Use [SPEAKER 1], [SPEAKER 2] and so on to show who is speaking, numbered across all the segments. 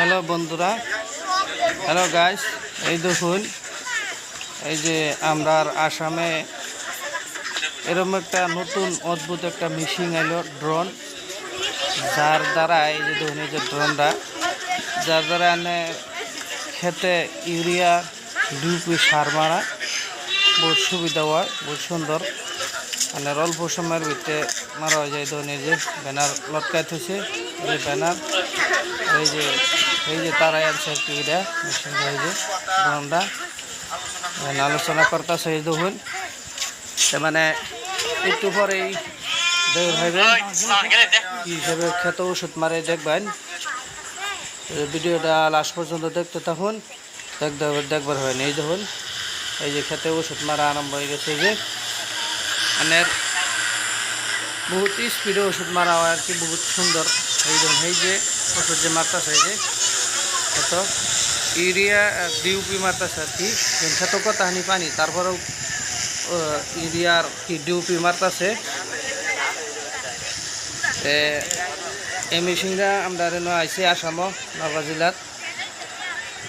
[SPEAKER 1] Hello বন্ধুরা। Hello guys এই দেখুন, এই যে আমরা আসামে এরকম একটা নতুন অদ্ভুত একটা মেশিন এলো ড্রোন যার দ্বারা এই যে দেখুন, এই যে ড্রোনটা যার দ্বারা এনে খেতে ইউরিয়া ডিউপি সার মারা, বহুত সুবিধা হয়, বহুত সুন্দর। মানে অল্প সময়ের ভিতরে মারা হয়ে যায় ধরুন এই যে ব্যানার লটকাই থুছে এই ব্যানার, এই যে এই যে তারাই আর কি এটা মেশিন এই যে এখানে আলোচনা করতেছে এই দেখুন মানে একটু বের হইবে কি হিসাবে খেত ওষুধ মারে দেখবেন। ভিডিওটা লাস্ট পর্যন্ত দেখতে থাকুন, দেখতে দেখবার হয় এই দেখুন এই যে খেতে ওষুধ মারা আরম্ভ হয়ে গেছে যে। মানে বহুত স্পিডে ওষুধ মারা হয় আর কি, বহুত সুন্দর। এই এই যে ওষুধ যে মারতেছে এই যে। ইউরিয়া ডিউপি মারতেছে আর কি খেত কথা হানি পানি। তারপরেও ইউরিয়ার কি ডিউপি মারতেছে। এই মেশিনটা আমরা আইসি আসামও নগাঁও জেলাত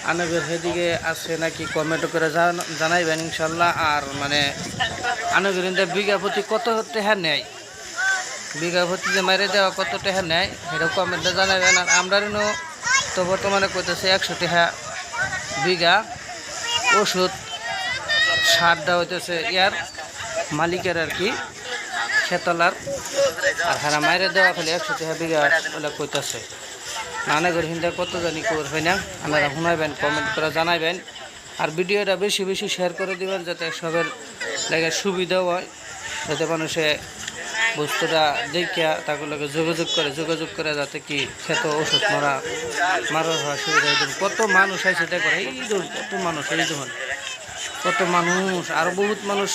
[SPEAKER 1] আনবের সেদিকে আছে নাকি কমেন্ট করে জান- জানাইবেন ইনশাল্লাহ। আর মানে আনবের বিঘা প্রতি কত টেহা নেয়? বিঘা প্রতি যে মারে দেওয়া কত টেহা নেয় সেটা কমেন্টে জানাবেন আর আমরা তো বর্তমানে কইতেছে একশো টেহা বিঘা ওষুধ সার দেওয়া হইতেছে ইয়ার মালিকের আর কি, খেতলার। আর হারা মাইরে দেওয়া খালি একশো টাকা বিঘা বলে কইতাছে। নানা করে হিন্দা কত জানি খবর হয় না, আপনারা শুনাইবেন কমেন্ট করে জানাইবেন। আর ভিডিওটা বেশি বেশি শেয়ার করে দিবেন যাতে সবের লাগে সুবিধাও হয়, যাতে মানুষে বস্তুটা দেখিয়া তাকে লাগে যোগাযোগ করে যোগাযোগ করে যাতে কি খেত ওষুধ মারা হওয়ার সুবিধা হয়। কত মানুষ আছে দেখো, এই দেখুন, কত মানুষ, এই দেখুন, কত মানুষ, আরও বহুত মানুষ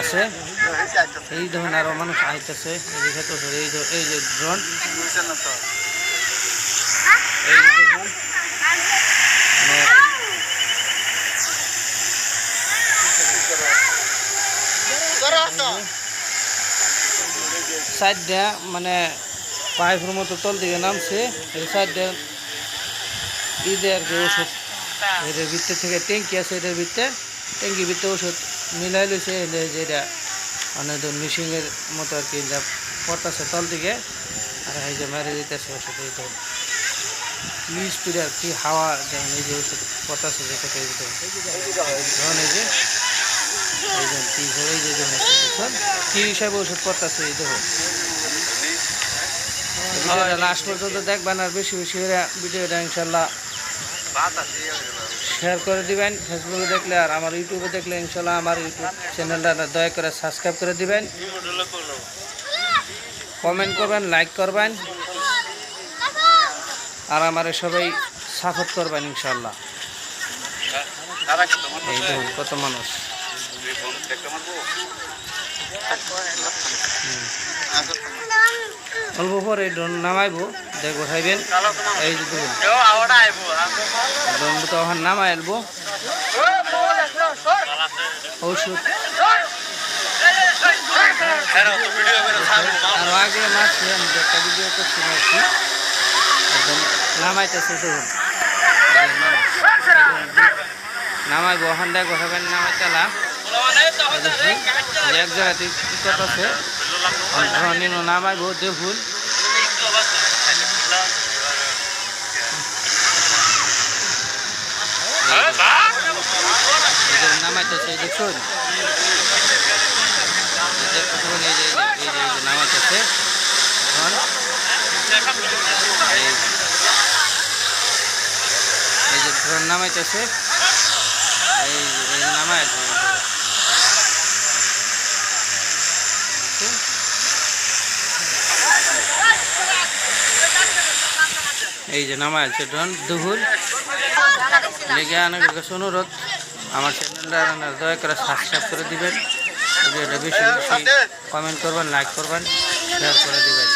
[SPEAKER 1] আছে। এই ধরনের আরও মানুষ আইতেছে, এই যে এই এই যে ড্রোন। সাইডটা মানে পাইপের মতো তল দিকে নামছে, এই সাইডটা ঈদে আর কি ওষুধ। এটার ভিতর থেকে ট্যাঙ্কি আছে, এটার ভিতরে ট্যাঙ্কির ভিতরে ওষুধ মিলাই লইছে যেটা মানে ধর মিশিংয়ের মতো আর কি যা পড়তেছে তল দিকে, আর এই যে মেরে দিতেছে ওষুধ, এই তো কি স্পিড আর কি হাওয়া যেমন এই যে ওষুধ পড়তেছে যে খেতে ধরুন এই যে কি ওষুধ এই দেখুন। লাস্ট পর্যন্ত দেখবেন আর বেশি বেশি করে ভিডিওটা ইনশাল্লাহ শেয়ার করে দিবেন। ফেসবুকে দেখলে আর আমার ইউটিউবে দেখলে ইনশাল্লাহ আমার চ্যানেলটা দয়া করে সাবস্ক্রাইব করে দিবেন। কমেন্ট করবেন লাইক করবেন। আর আমার সবাই সাপোর্ট করবেন ইনশাল্লাহ। এই কত মানুষ। অল্প পরে ড্রোন নামাইবো, দেখ উঠাইবেন। এই যে দেখুন ড্রোন তো ওখান নামাই আলবো ওষুধ আর আগে মাছ একটা ভিডিও কি একদম নামাইতেছে দেখুন নামাইবো ওখান দেখ উঠাবেন নামাইতেলা এক জায়গাতে টিকট আছে নিন নামাইবো দেখুন এদের নামাইতেছে দেখুন দেখুন নামাইতেছে এই যে নামাইতেছে যে- এই যে নামাইছে এই যে। দেখুন। এই যে নামা আছে, ডন, দুহুল। লেগে কাছে অনুরোধ আমার চ্যানেলটা দয়া করে সাবস্ক্রাইব করে দিবেন। বেশি কমেন্ট করবেন লাইক করবেন শেয়ার করে দিবেন।